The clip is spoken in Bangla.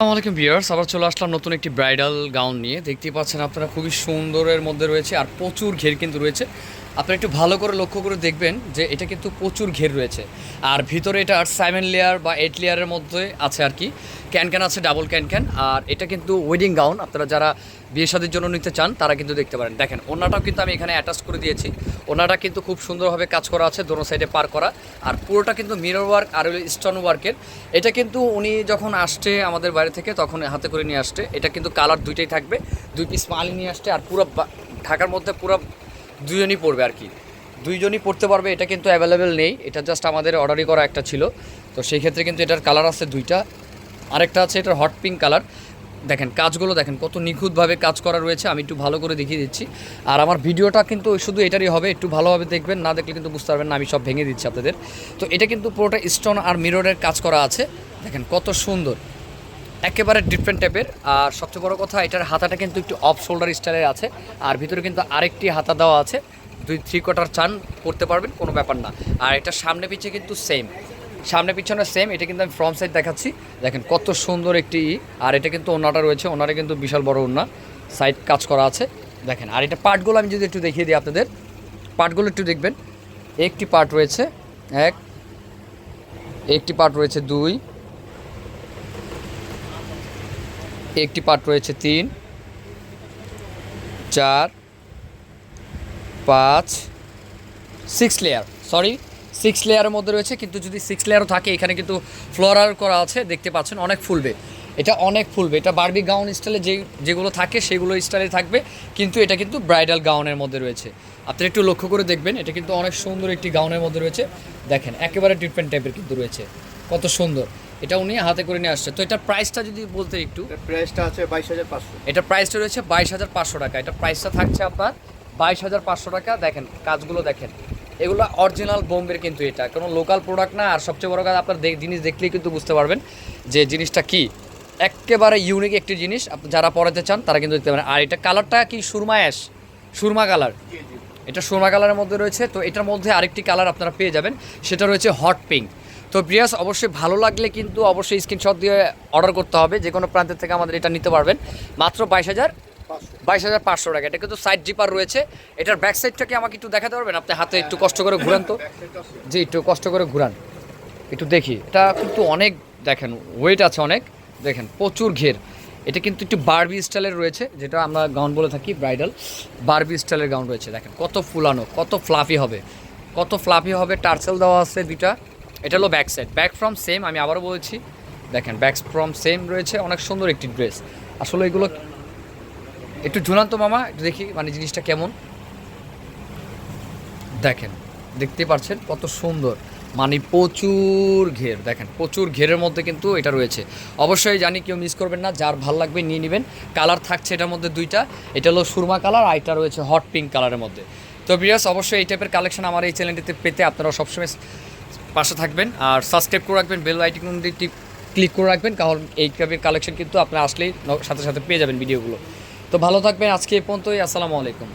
আসসালামু বিয়ার্স আবার চলে আসলাম নতুন একটি ব্রাইডাল গাউন নিয়ে। দেখতে পাচ্ছেন আপনারা খুবই সুন্দরের মধ্যে রয়েছে আর প্রচুর ঘের কিন্তু রয়েছে। আপনারা একটু ভালো করে লক্ষ্য করে দেখবেন যে এটা কিন্তু প্রচুর ঘের রয়েছে। আর ভিতরে এটা আর সেভেন লেয়ার বা এইট লেয়ারের মধ্যে আছে আর কি। ক্যান ক্যান আছে, ডাবল ক্যান ক্যান। আর এটা কিন্তু ওয়েডিং গাউন। আপনারা যারা বিয়ে শাদির জন্য নিতে চান, তারা কিন্তু দেখতে পারেন। দেখেন, ওনাটাও কিন্তু আমি এখানে অ্যাটাচ করে দিয়েছি। ওনাটা কিন্তু খুব সুন্দরভাবে কাজ করা আছে, দোনো সাইডে পার করা। আর পুরোটা কিন্তু মিরর ওয়ার্ক আর স্টোন ওয়ার্কের এটা কিন্তু উনি যখন আসছে আমাদের বাইরে থেকে, তখন হাতে করে নিয়ে আসছে। এটা কিন্তু কালার দুইটাই থাকবে। দুই পিস মালি নিয়ে আসছে। আর পুরো ঢাকার মধ্যে পুরো দুজনই পড়বে আর কি। দুইজনই পড়তে পারবে, এটা কিন্তু অ্যাভেলেবেল নেই। এটা জাস্ট আমাদের অর্ডারই করা একটা ছিল। তো সেই ক্ষেত্রে কিন্তু এটার কালার আছে দুইটা। আরেকটা আছে, এটার হট পিঙ্ক কালার দেখেন, কাজগুলো দেখেন, কত নিখুঁতভাবে কাজ করা রয়েছে। আমি একটু ভালো করে দেখিয়ে দিচ্ছি। আর আমার ভিডিওটা কিন্তু শুধু এটারই হবে, একটু ভালোভাবে দেখবেন, না দেখলে কিন্তু বুঝতে পারবেন না, আমি সব ভেঙে দিচ্ছি আপনাদের। তো এটা কিন্তু পুরোটা স্টোন আর মিররের কাজ করা আছে। দেখেন, কত সুন্দর। একেবারে ডিফারেন্ট টাইপের আর সবচেয়ে বড় কথা, এটার হাতাটা কিন্তু একটু অফ শোল্ডার স্টাইলের আছে। আর ভিতরে কিন্তু আরেকটি হাতা দেওয়া আছে। দুই থ্রি কোয়ার্টার চান করতে পারবেন, কোনো ব্যাপার না। আর এটা সামনে পিছে কিন্তু সেম সামনে পিছনে সেম এটা কিন্তু আমি ফ্রন্ট সাইড দেখাচ্ছি। দেখেন কত সুন্দর একটি ই। আর এটা কিন্তু ওনাটা রয়েছে ওনারে কিন্তু বিশাল বড় ওনা সাইড কাজ করা আছে। দেখেন, আর এটা পার্টগুলো আমি যদি একটু দেখিয়ে দিই আপনাদের। পার্টগুলো একটু দেখবেন। একটি পার্ট রয়েছে, এক। একটি পার্ট রয়েছে, দুই। একটি পার্ট রয়েছে, তিন, চার, পাঁচ সিক্স লেয়ার সরি সিক্স লেয়ারের মধ্যে রয়েছে, কিন্তু যদি সিক্স লেয়ারও থাকে, এখানে কিন্তু ফ্লোরার করা আছে, দেখতে পাচ্ছেন, অনেক ফুলবে। এটা অনেক ফুলবে, এটা বারবি গাউন স্টাইলে যে, যেগুলো থাকে, সেগুলো স্টাইলে থাকবে, কিন্তু এটা কিন্তু ব্রাইডাল গাউনের মধ্যে রয়েছে। আপনি একটু লক্ষ্য করে দেখবেন, এটা কিন্তু অনেক সুন্দর একটি গাউনের মধ্যে রয়েছে। দেখেন, একেবারে ডিফারেন্ট টাইপের কিন্তু রয়েছে। কত সুন্দর। এটা উনি হাতে করে নিয়ে আসছে। তো এটার প্রাইসটা যদি বলতে একটু। প্রাইসটা আছে বাইশ হাজার পাঁচশো। এটা প্রাইসটা রয়েছে বাইশ হাজার পাঁচশো টাকা। এটা প্রাইসটা থাকছে আপনার বাইশ হাজার পাঁচশো টাকা। দেখেন কাজগুলো দেখেন। এগুলো অরিজিনাল বোম্বের কিন্তু এটা। কোনো লোকাল প্রোডাক্ট না। আর সবচেয়ে বড় কাজ আপনার জিনিস দেখলেই কিন্তু বুঝতে পারবেন যে জিনিসটা কি। একেবারে ইউনিক একটি জিনিস। আপনি যারা পড়াতে চান তারা কিন্তু দেখতে পারেন। আর এটা কালারটা কি? সুরমা অ্যাশ। সুরমা কালার এটা সুরমা কালারের মধ্যে রয়েছে। তো এটার মধ্যে আরেকটি কালার আপনারা পেয়ে যাবেন। সেটা রয়েছে হট পিঙ্ক তো প্রিয়াস, অবশ্যই ভালো লাগলে কিন্তু অবশ্যই স্ক্রিনশট দিয়ে অর্ডার করতে হবে। যে কোনো প্রান্তের থেকে আমাদের এটা নিতে পারবেন। মাত্র বাইশ হাজার বাইশ হাজার পাঁচশো টাকা। এটা কিন্তু সাইড জিপার রয়েছে। এটার ব্যাক সাইডটাকে আমাকে একটু দেখাতে পারবেন? আপনি হাতে একটু কষ্ট করে ঘুরান তো। জি, একটু কষ্ট করে ঘুরান। একটু দেখি। এটা কিন্তু অনেক, দেখেন ওয়েট আছে অনেক। দেখেন, প্রচুর ঘের। এটা কিন্তু একটু বারবি স্টাইলের রয়েছে, যেটা আমরা গাউন বলে থাকি ব্রাইডাল বারবি স্টাইলের গাউন রয়েছে, দেখেন। কত ফুলানো, কত ফ্লাফি হবে। কত ফ্লাফি হবে টার্সেল দেওয়া আছে দুইটা। এটা হলো back side back from same আমি আবারও বলছি, দেখেন ব্যাক ফ্রম সেম রয়েছে, অনেক সুন্দর একটি ড্রেস আসলে এগুলো একটু ঝুলান তো মামা, একটু দেখি মানে জিনিসটা কেমন। দেখেন দেখতে পাচ্ছেন কত সুন্দর। মানে প্রচুর ঘের, দেখেন, প্রচুর ঘেরের মধ্যে কিন্তু এটা রয়েছে। অবশ্যই জানি কেউ মিস করবেন না, যার ভালো লাগবে নিয়ে নেবেন। কালার থাকছে এটার মধ্যে দুইটা, এটা হলো সুরমা কালার আর এটা রয়েছে হট পিঙ্ক কালারের মধ্যে। তো বিয়াস অবশ্যই এই টাইপের কালেকশন আমার এই চ্যানেলটিতে পেতে আপনারা সবসময় পাশে থাকবেন আর সাবস্ক্রাইব করে রাখবেন বেল আইকনটি ক্লিক করে রাখবেন, কারণ এই টাইপের কালেকশন কিন্তু আপনি আসলেই সাথে সাথে পেয়ে যাবেন ভিডিওগুলো তো ভালো থাকবেন, আজকে এ পর্যন্তই, আসসালামু আলাইকুম।